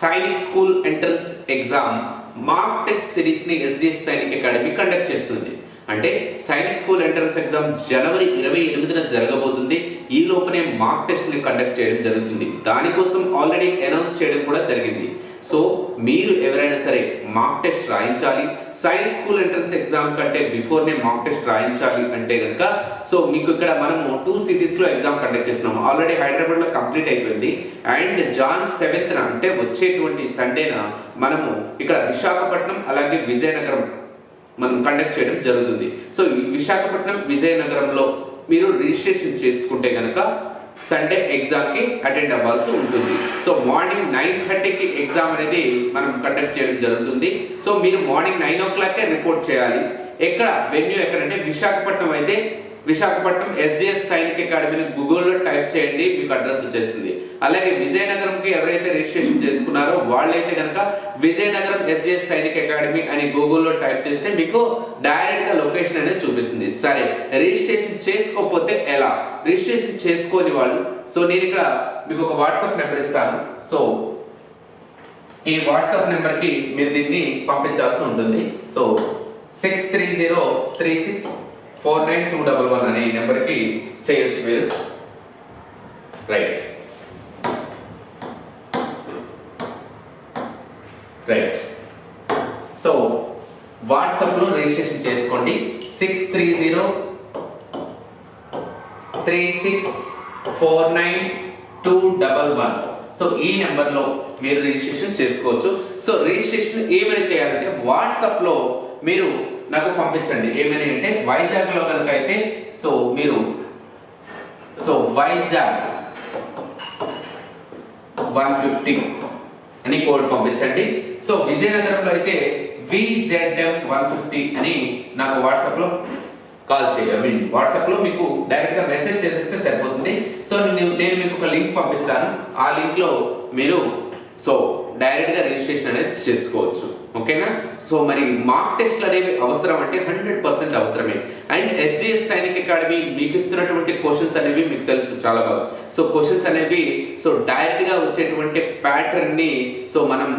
Sainik school entrance exam mock test సిరీస్ని SGS Sainik academy conduct చేస్తుంది. అంటే Sainik school entrance exam జనవరి ఇరవై ఎనిమిదిన జరగబోతుంది. ఈ లోపనే మార్క్ టెస్ట్ని కండక్ట్ చేయడం జరుగుతుంది. దానికోసం ఆల్రెడీ అనౌన్స్ చేయడం కూడా జరిగింది. సో మీరు ఎవరైనా సరే మాక్ టెస్ట్ రాయించాలి. సైన్స్ స్కూల్ ఎంట్రన్స్ ఎగ్జామ్ కంటే బిఫోర్నే మాక్ టెస్ట్ రాయించాలి అంటే కనుక సో మీకు ఇక్కడ మనము టూ సిటీస్లో ఎగ్జామ్ కండక్ట్ చేస్తున్నాము. ఆల్రెడీ హైదరాబాద్లో కంప్లీట్ అయిపోయింది. అండ్ జాన్ సెవెంత్న అంటే వచ్చేటువంటి సండేన మనము ఇక్కడ విశాఖపట్నం అలాగే విజయనగరం మనం కండక్ట్ చేయడం జరుగుతుంది. సో ఈ విశాఖపట్నం విజయనగరంలో మీరు రిజిస్ట్రేషన్ చేసుకుంటే కనుక సండే ఎగ్జామ్కి అటెండ్ అవ్వాల్సి ఉంటుంది. సో మార్నింగ్ నైన్ థర్టీకి ఎగ్జామ్ అనేది మనం కండక్ట్ చేయడం జరుగుతుంది. సో మీరు morning nine o'clock report చేయాలి? ఎక్కడ వెన్యూ ఎక్కడంటే విశాఖపట్నం అయితే విశాఖపట్నం ఎస్జిఎస్ సైనిక్ అకాడమీని గూగుల్లో టైప్ చేయండి మీకు అడ్రస్ వచ్చేస్తుంది. అలాగే విజయనగరంకి ఎవరైతే రిజిస్ట్రేషన్ చేసుకున్నారో వాళ్ళైతే కనుక విజయనగరం ఎస్జిఎస్ సైనిక్ అకాడమీ అని గూగుల్లో టైప్ చేస్తే మీకు డైరెక్ట్గా లొకేషన్ అనేది చూపిస్తుంది. సరే రిజిస్ట్రేషన్ చేసుకోకపోతే ఎలా? రిజిస్ట్రేషన్ చేసుకోని వాళ్ళు సో నేను ఇక్కడ మీకు ఒక వాట్సాప్ నెంబర్ ఇస్తాను. సో ఈ వాట్సాప్ నెంబర్కి మీరు దీన్ని పంపించాల్సి ఉంటుంది. So six three zero three six four nine two double one అనే నెంబర్కి చేయొచ్చు మీరు. రైట్. రైట్. సో వాట్సాప్లో రిజిస్ట్రేషన్ చేసుకోండి. Six three zero three six four nine two double one. So ఈ నెంబర్లో మీరు రిజిస్ట్రేషన్ చేసుకోవచ్చు. సో రిజిస్ట్రేషన్ ఏమైనా చేయాలంటే వాట్సాప్లో మీరు నాకు పంపించండి. ఏమైనా అంటే వైజాగ్లో కనుక అయితే సో మీరు సో వైజాగ్ వన్ ఫిఫ్టీ అని కోడ్ పంపించండి. సో విజయనగరంలో అయితే విజెడ్ఎం వన్ ఫిఫ్టీ అని నాకు వాట్సాప్లో కాల్ చేయ ఐ మీన్ వాట్సాప్లో మీకు డైరెక్ట్గా మెసేజ్ చేసేస్తే సరిపోతుంది. సో నేను నేను మీకు ఒక లింక్ పంపిస్తాను. ఆ లింక్లో మీరు సో డైరెక్ట్గా రిజిస్ట్రేషన్ అనేది చేసుకోవచ్చు. ఓకేనా సో మరి మార్క్ టెస్ట్లు అనేవి అవసరం అంటే హండ్రెడ్ పర్సెంట్ అవసరమే. అండ్ ఎస్జిఎస్ సైనిక్ అకాడమీ మీకు ఇస్తున్నటువంటి క్వశ్చన్స్ అనేవి మీకు తెలుసు చాలా బాగా. సో క్వశ్చన్స్ అనేవి సో డైరెక్ట్గా వచ్చేటువంటి ప్యాటర్న్ని సో మనం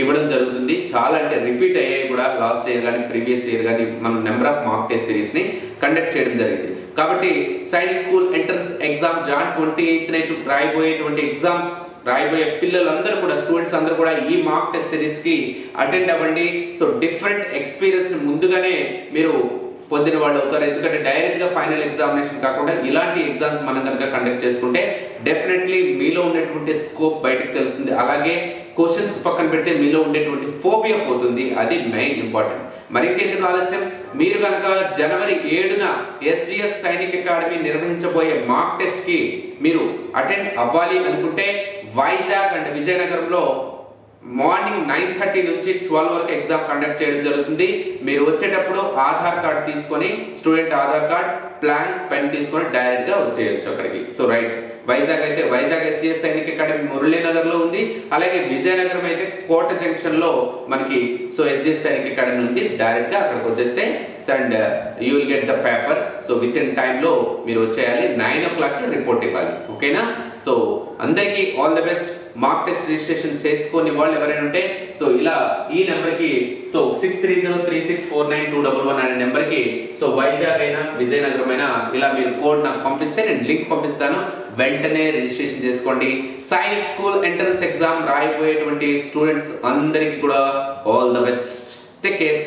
ఇవ్వడం జరుగుతుంది. చాలా అంటే రిపీట్ అయ్యాయి కూడా లాస్ట్ ఇయర్ కానీ ప్రీవియస్ ఇయర్ కానీ మనం నెంబర్ ఆఫ్ మార్క్ టెస్ట్ సిరీస్ని కండక్ట్ చేయడం జరిగింది. కాబట్టి Sainik school entrance exam Jan twenty eighth night రాయబోయేటువంటి exams రాయబోయే పిల్లలందరూ కూడా స్టూడెంట్స్ అందరూ కూడా ఈ మాక్ టెస్ట్ సిరీస్కి అటెండ్ అవ్వండి. సో డిఫరెంట్ ఎక్స్పీరియన్స్ ముందుగానే మీరు పొందిన వాళ్ళు అవుతారు. ఎందుకంటే డైరెక్ట్గా ఫైనల్ ఎగ్జామినేషన్ కాకుండా ఇలాంటి ఎగ్జామ్స్ మనం కనుక కండక్ట్ చేసుకుంటే డెఫినెట్లీ మీలో ఉండేటువంటి స్కోప్ బయటకు తెలుస్తుంది. అలాగే క్వశ్చన్స్ పక్కన పెడితే మీలో ఉండేటువంటి ఫోబియా పోతుంది. అది మెయిన్ ఇంపార్టెంట్ మరింకెందుకు ఆలస్యం? మీరు కనుక జనవరి ఏడున ఎస్జిఎస్ సైనిక్ అకాడమీ నిర్వహించబోయే మార్క్ టెస్ట్కి మీరు అటెండ్ అవ్వాలి అనుకుంటే వైజాగ్ అండ్ విజయనగరంలో మార్నింగ్ నైన్ థర్టీ నుంచి ట్వెల్వ్ వరకు ఎగ్జామ్ కండక్ట్ చేయడం జరుగుతుంది. మీరు వచ్చేటప్పుడు ఆధార్ కార్డ్ తీసుకొని student Aadhaar card plan pen తీసుకొని డైరెక్ట్గా వచ్చేయచ్చు అక్కడికి. సో రైట్ వైజాగ్ అయితే వైజాగ్ ఎస్సీఎస్ సైనిక్ అకాడమీ మురళీనగర్లో ఉంది. అలాగే విజయనగరం అయితే కోట జంక్షన్లో మనకి సో ఎస్జిఎస్ సైనిక్ అకాడమీ ఉంది. డైరెక్ట్గా అక్కడికి వచ్చేస్తే and you will get the paper so with in టైంలో మీరు వచ్చేయాలి. నైన్ ఓ క్లాక్ రిపోర్ట్ ఇవ్వాలి. ఓకేనా సో అందరికీ all the best mock test registration చేసుకొని వాళ్ళు ఎవరైనా ఉంటే సో ఇలా ఈ నెంబర్కి so six three zero three six four nine two double one అనే నెంబర్కి సో వైజాగ్ అయినా విజయనగరం అయినా ఇలా మీరు కోడ్ నాకు పంపిస్తే నేను లింక్ పంపిస్తాను. వెంటనే రిజిస్ట్రేషన్ చేసుకోండి. సైనిక్ స్కూల్ ఎంట్రన్స్ ఎగ్జామ్ రాయిపోయేటువంటి స్టూడెంట్స్ అందరికీ కూడా all the best. Take care.